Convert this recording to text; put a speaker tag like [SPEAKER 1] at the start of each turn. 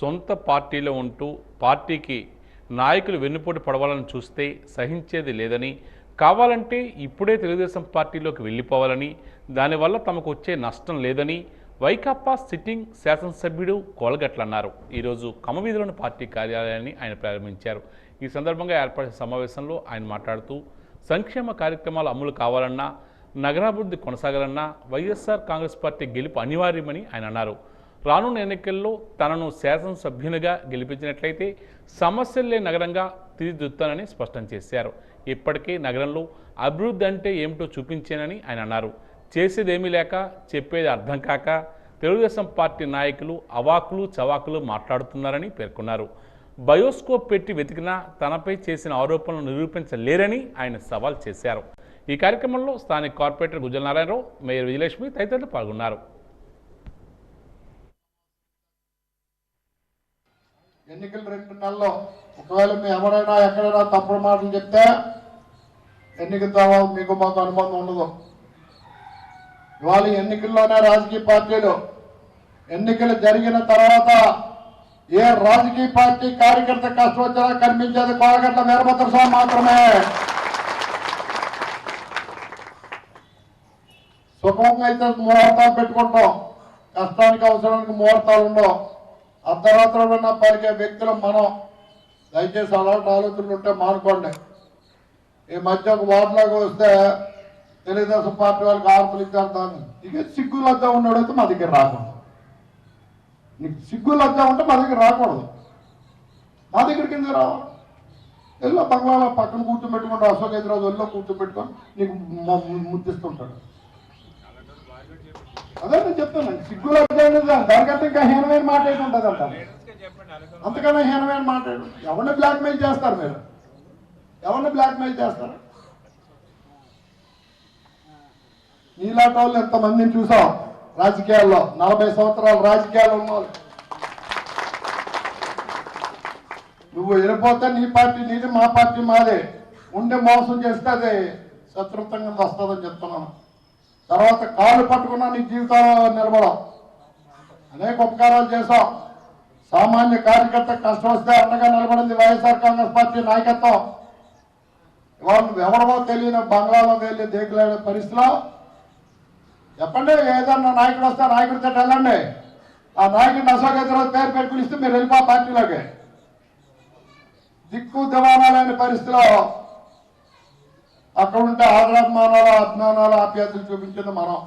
[SPEAKER 1] సొంత పార్టీలో ఉంటూ పార్టీకి నాయకులు వెన్నుపోటు పడవాలని చూస్తే సహించేది లేదని కావాలంటే ఇప్పుడే తెలుగుదేశం పార్టీలోకి వెళ్ళిపోవాలని దానివల్ల తమకు వచ్చే నష్టం లేదని వైకాపా సిట్టింగ్ శాసనసభ్యుడు కోలగట్లన్నారు. ఈరోజు కమవీధిలోని పార్టీ కార్యాలయాన్ని ఆయన ప్రారంభించారు. ఈ సందర్భంగా ఏర్పడిన సమావేశంలో ఆయన మాట్లాడుతూ సంక్షేమ కార్యక్రమాలు అమలు కావాలన్నా నగరాభివృద్ధి కొనసాగాలన్నా వైఎస్ఆర్ కాంగ్రెస్ పార్టీ గెలుపు అనివార్యమని ఆయన అన్నారు. రానున్న ఎన్నికల్లో తనను శాసనసభ్యునిగా గెలిపించినట్లయితే సమస్యలు లేని నగరంగా తీర్చిదిద్దుతానని స్పష్టం చేశారు. ఇప్పటికే నగరంలో అభివృద్ధి అంటే ఏమిటో చూపించానని ఆయన అన్నారు. చేసేదేమీ లేక చెప్పేది అర్థం కాక తెలుగుదేశం పార్టీ నాయకులు అవాకులు చవాకులు మాట్లాడుతున్నారని పేర్కొన్నారు. బయోస్కోప్ పెట్టి వెతికినా తనపై చేసిన ఆరోపణలు నిరూపించలేరని ఆయన సవాల్ చేశారు. ఈ కార్యక్రమంలో స్థానిక కార్పొరేటర్ గుజ్జల నారాయణరావు మేయర్ విజయలక్ష్మి తదితరులు పాల్గొన్నారు.
[SPEAKER 2] ఎన్నికలు రెండు నెలల్లో ఒకవేళ మీ ఎవరైనా ఎక్కడైనా తప్పుడు మాటలు చెప్తే ఎన్నికల తర్వాత మీకు మాకు అనుబంధం ఉండదు. ఇవాళ ఎన్నికల్లోనే రాజకీయ పార్టీలు ఎన్నికలు జరిగిన తర్వాత ఏ రాజకీయ పార్టీ కార్యకర్త కష్టం వచ్చినా కనిపించేది కోరగట్ల వీరభద్ర స్వామి మాత్రమే. సుఖంగా అయితే ముహూర్తాలు పెట్టుకుంటాం. కష్టానికి అవసరానికి ముహూర్తాలు ఉండవు. అర్ధరాత్రులన్నా పలికే వ్యక్తులు మనం. దయచేసి అలాంటి ఆలోచనలు ఉంటే మానుకోండి. ఈ మధ్య ఒక వార్డులోకి వస్తే తెలుగుదేశం పార్టీ వాళ్ళకి ఆర్పులు ఇచ్చారు దాన్ని ఇక సిగ్గు లజ్జ ఉన్నాడైతే మా దగ్గర రాకూడదు. నీకు సిగ్గు లజ్జ ఉంటే మా దగ్గర రాకూడదు. మా దగ్గరికి ఎందుకు రావాలి? ఎల్లో బంగ్లాలో పక్కన కూర్చోబెట్టుకుంటూ అశోక్ ఎదురాజు ఎల్లో కూర్చోబెట్టుకొని నీకు ముద్దిస్తుంటాడు. అదే నేను చెప్తాను సిగ్గు దానికంటే ఇంకా హీనమైన మాట ఏంటి ఉంటుంది అంటాను అంతకన్నా హీనమైన మాట? ఎవరిని బ్లాక్మెయిల్ చేస్తారు మీరు? ఎవరిని బ్లాక్మెయిల్ చేస్తారు? నీలాంటి వాళ్ళు ఎంతమందిని చూసాం రాజకీయాల్లో? నలభై సంవత్సరాలు రాజకీయాలు ఉన్నవాళ్ళు. నువ్వు వెళ్ళిపోతే నీ పార్టీ నీది మా పార్టీ మాదే. ఉండి మోసం చేస్తే అది శత్రుత్వంగా వస్తుందని చెప్తున్నాను. తర్వాత కాళ్ళు పట్టుకున్నా నీ జీవితంలో నిలబడం అనేక ఉపకారాలు చేశాం. సామాన్య కార్యకర్త కష్టం వస్తే అండగా నిలబడింది వైఎస్ఆర్ కాంగ్రెస్ పార్టీ నాయకత్వం. ఇవాళ ఎవరివో తెలియని బంగ్లాలో వెళ్ళి దేకులాడే పరిస్థితిలో చెప్పండి ఏదన్నా నాయకుడు వస్తే ఆ నాయకుడితో వెళ్ళండి. ఆ నాయకుడిని అశోకేశ్వరరావు పేరు పెట్టి పిలిస్తే మీరు వెళ్ళిపో పార్టీలోకి. దిక్కు దివాణా లేని పరిస్థితిలో అక్కడ ఉంటే ఆదరాభిమానాలు అభిమానాలు ఆప్యాయతలు చూపించింది మనం.